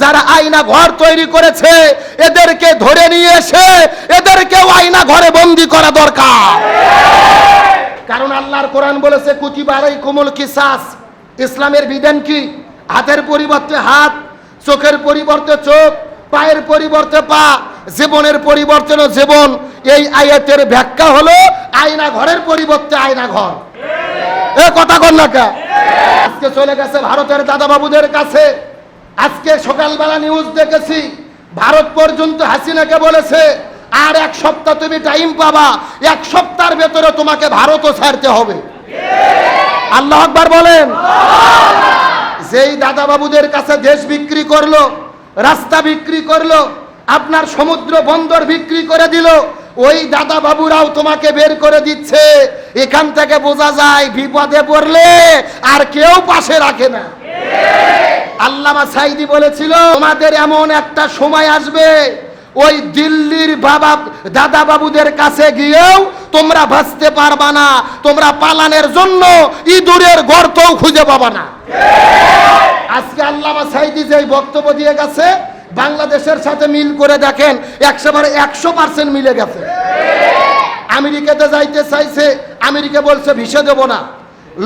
যারা আয়না ঘর তৈরি করেছে, এদেরকে ধরে নিয়ে এসে এদেরকেও আয়না ঘরে বন্দি করা দরকার। কারণ আল্লাহর কোরআন বলেছে কুচি কুচিবারাই কোমল কিসাস। ইসলামের বিধান কি? হাতের পরিবর্তে হাত, চোখের পরিবর্তে চোখ, পায়ের পরিবর্তে পা, জীবনের পরিবর্তন জীবন। এই আয়াতের ব্যাখ্যা হলো আয়না ঘরের পরিবর্তে আয়না ঘর। এ কথা কর না কে? আজকে চলে গেছে ভারতের দাদা বাবুদের কাছে। আজকে সকালবেলা নিউজ দেখেছি, ভারত পর্যন্ত হাসিনাকে বলেছে, আর এক সপ্তাহ তুমি টাইম পাবা, এক সপ্তাহের ভেতরে তোমাকে ভারতও ছাড়তে হবে। আল্লাহ আকবার বলেন। যেই দাদা বাবুদের কাছে দেশ বিক্রি করল, রাস্তা বিক্রি করল, আপনার সমুদ্র বন্দর বিক্রি করে দিল, ওই দাদা বাবুরাও তোমাকে বের করে দিচ্ছে। এখান থেকে বোঝা যায় বিপদে পড়লে আর কেউ পাশে রাখে না। আল্লামা সাইদি বলেছিল, তোমাদের এমন একটা সময় আসবে, ওই দিল্লির বাবা, দাদা বাবুদের কাছে গিয়েও তোমরা বাঁচতে পারবা না। তোমরা পালানের জন্য ইঁদুরের গর্তও খুঁজে পাবা না। আজকে আল্লামা সাইদি যে বক্তব্য দিয়ে গেছে, বাংলাদেশের সাথে মিল করে দেখেন একশো একশো পার্সেন্ট মিলে গেছে। আমেরিকাতে যাইতে চাইছে, আমেরিকা বলছে ভিসা দেব না,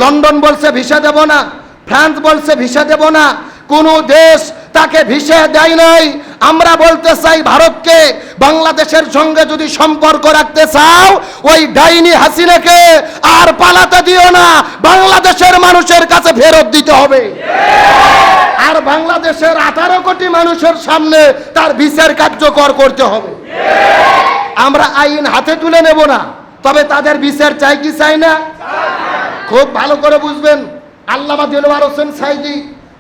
লন্ডন বলছে ভিসা দেব না, ফ্রান্স বলছে ভিসা দেব না কোন দেশ তাকে ভিসা দেয় নাই। আমরা বলতে চাই ভারতকে, বাংলাদেশের সঙ্গে যদি সম্পর্ক রাখতে চাও, ওই ডাইনি হাসিনাকে আর পালাতে দিও না। বাংলাদেশের মানুষের কাছে ফেরত দিতে হবে। আর বাংলাদেশের আঠারো কোটি মানুষের সামনে তার বিচার কার্যকর করতে হবে। আমরা আইন হাতে তুলে নেব না, তবে তাদের বিচার চাই কি চাই না? খুব ভালো করে বুঝবেন। আল্লামা দিলওয়ার হোসেন সাইদি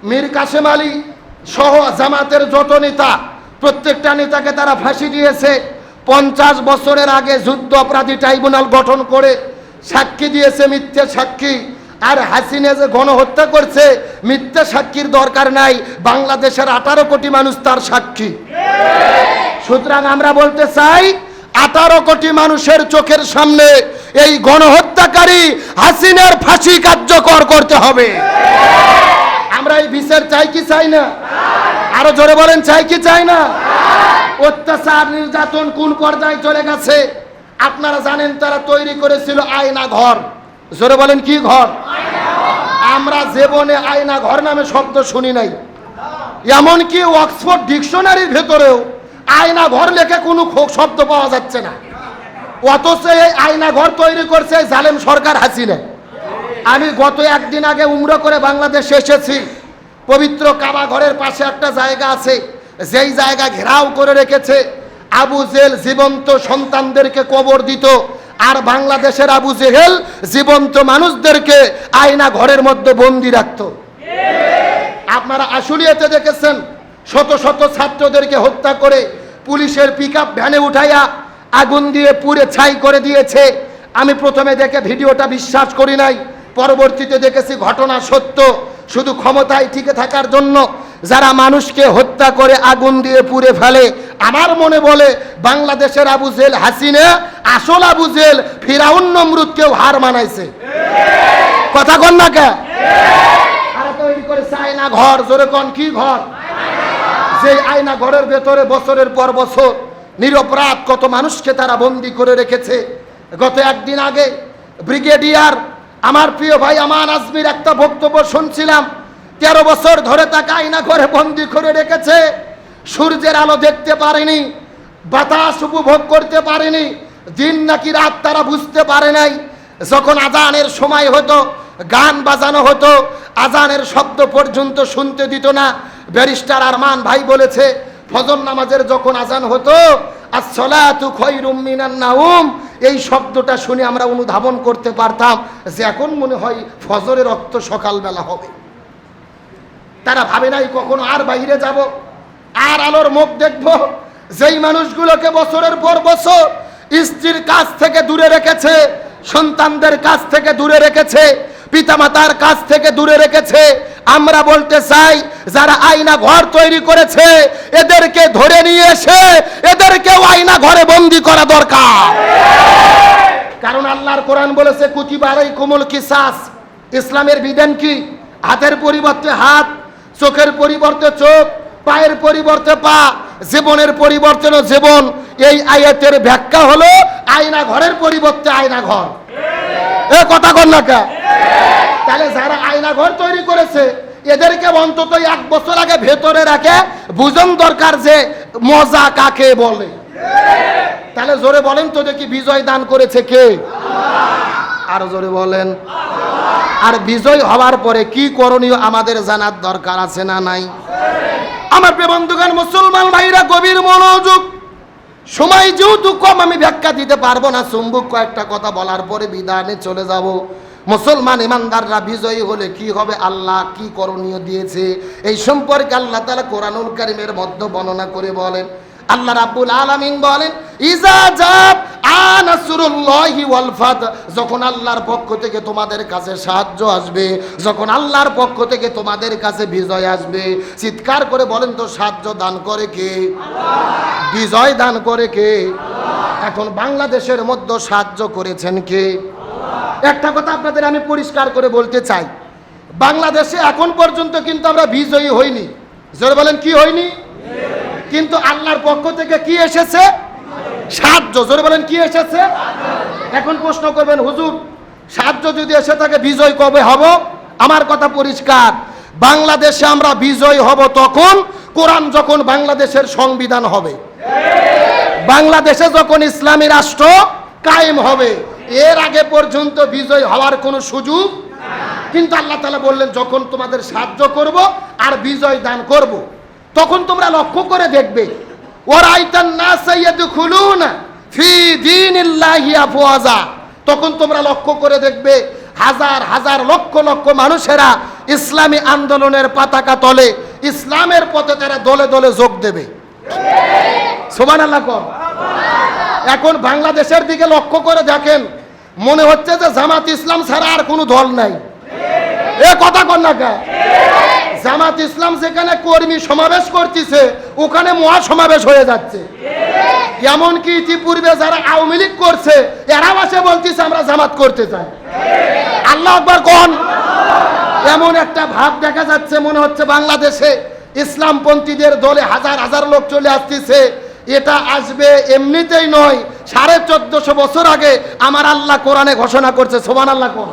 মীর কাসেম আলী সহ জামাতের যত নেতা, প্রত্যেকটা নেতাকে তারা ফাঁসি দিয়েছে। পঞ্চাশ বছরের আগে যুদ্ধ অপরাধী ট্রাইব্যুনাল গঠন করে সাক্ষী দিয়েছে মিথ্যে সাক্ষী। আর হাসিনে যে গণহত্যা করছে, মিথ্যে সাক্ষীর দরকার নাই। বাংলাদেশের আঠারো কোটি মানুষ তার সাক্ষী। সুতরাং আমরা বলতে চাই, আঠারো কোটি মানুষের চোখের সামনে এই গণহত্যাকারী হাসিনার ফাঁসি কার্যকর করতে হবে। বিচার চাই কি চাই না? আরও জোরে বলেন, চাই কি চাই না? অত্যাচার, নির্যাতন কোন পর্যায়ে চলে গেছে? আপনারা জানেন তারা তৈরি করেছিল আয়না ঘর। জোরে বলেন, কি ঘর? আমরা জীবনে আয়না ঘর নামে শব্দ শুনি নাই। এমনকি অক্সফোর্ড ডিকশনারির ভেতরেও আয়না ঘর লেখে কোনো শব্দ পাওয়া যাচ্ছে না। অথচ এই আয়না ঘর তৈরি করছে জালেম সরকার হাসিনা। আমি গত একদিন আগে উমরা করে বাংলাদেশে এসেছি। পবিত্র কাবা ঘরের পাশে একটা জায়গা আছে। যেই জায়গা ঘেরাও করে রেখেছে। আবু জেল জীবন্ত সন্তানদেরকে কবর দিত। আর বাংলাদেশের আবু জেহেল জীবন্ত মানুষদেরকে আয়না ঘরের মধ্যে বন্দি রাখত। আপনারা আশুলিয়াতে দেখেছেন, শত শত ছাত্রদেরকে হত্যা করে পুলিশের পিক ভ্যানে উঠাইয়া আগুন দিয়ে পুড়ে ছাই করে দিয়েছে। আমি প্রথমে দেখে ভিডিওটা বিশ্বাস করি নাই, পরবর্তীতে দেখেছি ঘটনা সত্য। শুধু ক্ষমতায় টিকে থাকার জন্য যারা মানুষকে হত্যা করে আগুন দিয়ে পুড়ে ফেলে, আমার মনে বলে বাংলাদেশের আবু জেল হাসিনা, আসল আবু জেল ফিরাউন নমরুদকেও হার মানাইছে। কথা কন না কে? ঘর কি ঘর? আয়না ঘরের ভেতরে বছরের পর বছর নিরপরাধ কত মানুষকে তারা বন্দি করে রেখেছে। গত একদিন আগে ব্রিগেডিয়ার আমার প্রিয় ভাই আমান আজমির একটা বক্তব্য শুনছিলাম। তেরো বছর ধরে তাকে আয়না ঘরে বন্দি করে রেখেছে। সূর্যের আলো দেখতে পারেনি, বাতাস উপভোগ করতে পারেনি, দিন নাকি রাত তারা বুঝতে পারে নাই। যখন আজানের সময় হতো, গান বাজানো হতো, আজানের শব্দ পর্যন্ত শুনতে দিত না। ব্যারিস্টার আরমান ভাই বলেছে, ফজর নামাজের যখন আজান হতো, আসসালাতু খৈরুম মিনান নাউম এই শব্দটা শুনে আমরা অনুধাবন করতে পারতাম যে এখন মনে হয় ফজরের রক্ত সকালবেলা হবে। তারা ভাবে নাই কখনো আর বাইরে যাব, আর আলোর মুখ দেখব। যেই মানুষগুলোকে বছরের পর বছর স্ত্রীর কাছ থেকে দূরে রেখেছে, সন্তানদের কাছ থেকে দূরে রেখেছে, পিতামাতার কাছ থেকে দূরে রেখেছে, আমরা বলতে চাই, যারা আয়না ঘর তৈরি করেছে, এদেরকে ধরে নিয়ে এসে এদেরকেও আয়না ঘরে বন্দি করা দরকার। আল্লাহর কোরআন বলেছে কুচিবারাই কোমল কিসাস। ইসলামের বিধান কি? হাতের পরিবর্তে হাত, চোখের পরিবর্তে চোখ, পায়ের পরিবর্তে পা, জীবনের পরিবর্তন জীবন। এই আয়াতের ব্যাখ্যা হলো আয়না ঘরের পরিবর্তে আয়না ঘর। এ কথা কর না কে? তাহলে যারা আয়না ঘর তৈরি করেছে, এদেরকে অন্তত এক বছর আগে ভেতরে রাখে বুঝন দরকার যে মজা কাকে বলে। তাহলে জোরে বলেন তো দেখি বিজয় দান করেছে কে? আর জোরে বলেন। আর বিজয় হওয়ার পরে কি করণীয় আমাদের জানার দরকার আছে না নাই? আমার প্রিয় মুসলমান ভাইরা, গভীর মনোযোগ। সময় যেহেতু কম, আমি ব্যাখ্যা দিতে পারব না। চুম্বুক কয়েকটা কথা বলার পরে বিধানে চলে যাব। মুসলমান ইমানদাররা বিজয়ী হলে কি হবে? আল্লাহ কি করণীয় দিয়েছে? এই সম্পর্কে আল্লাহ তালা কোরআনুল কারিমের মধ্যে বর্ণনা করে বলেন আল্লাহ রাব্বুল আলামিন বলেন, ইজা জাব আনাসুরুল্লাহি ওয়াল ফাত যখন আল্লাহর পক্ষ থেকে তোমাদের কাছে সাহায্য আসবে, যখন আল্লাহর পক্ষ থেকে তোমাদের কাছে বিজয় আসবে, চিৎকার করে বলেন তো, সাহায্য দান করে কে? বিজয় দান করে কে? এখন বাংলাদেশের মধ্যে সাহায্য করেছেন কে? একটা কথা আপনাদের আমি পরিষ্কার করে বলতে চাই, বাংলাদেশে এখন পর্যন্ত কিন্তু আমরা বিজয়ী হইনি। জোরে বলেন, কি হয়নি? কিন্তু আল্লাহর পক্ষ থেকে কি এসেছে? সাহায্য। জোরে বলেন, কি এসেছে? এখন প্রশ্ন করবেন, হুজুর, সাহায্য যদি এসে থাকে, বিজয় কবে হব? আমার কথা পরিষ্কার। বাংলাদেশে আমরা বিজয় হব তখন কোরআন যখন বাংলাদেশের সংবিধান হবে। বাংলাদেশে যখন ইসলামী রাষ্ট্র কায়েম হবে, এর আগে পর্যন্ত বিজয় হওয়ার কোনো সুযোগ কিন্তু আল্লাহ তালা বললেন, যখন তোমাদের সাহায্য করব আর বিজয় দান করব। তখন তোমরা লক্ষ্য করে দেখবে তখন তোমরা লক্ষ্য করে দেখবে, হাজার হাজার লক্ষ লক্ষ মানুষেরা ইসলামী আন্দোলনের পতাকা তলে, ইসলামের পথে তারা দলে দলে যোগ দেবে। সোমান এখন বাংলাদেশের দিকে লক্ষ্য করে দেখেন, মনে হচ্ছে যে জামাত ইসলাম ছাড়া আর কোনো দল নাই। এ কথা কর না কে? জামাত ইসলাম যেখানে কর্মী সমাবেশ করতেছে, ওখানে মহা সমাবেশ হয়ে যাচ্ছে। এমনকি ইতিপূর্বে যারা আওয়ামী লীগ করছে এরা বাসে বলতেছে, আমরা জামাত করতে চাই। আল্লাহ আকবার কোন? এমন একটা ভাব দেখা যাচ্ছে, মনে হচ্ছে বাংলাদেশে ইসলামপন্থীদের দলে হাজার হাজার লোক চলে আসতেছে। এটা আসবে এমনিতেই নয়, সাড়ে চোদ্দশো বছর আগে আমার আল্লাহ কোরআনে ঘোষণা করছে সোমান আল্লাহ কোন?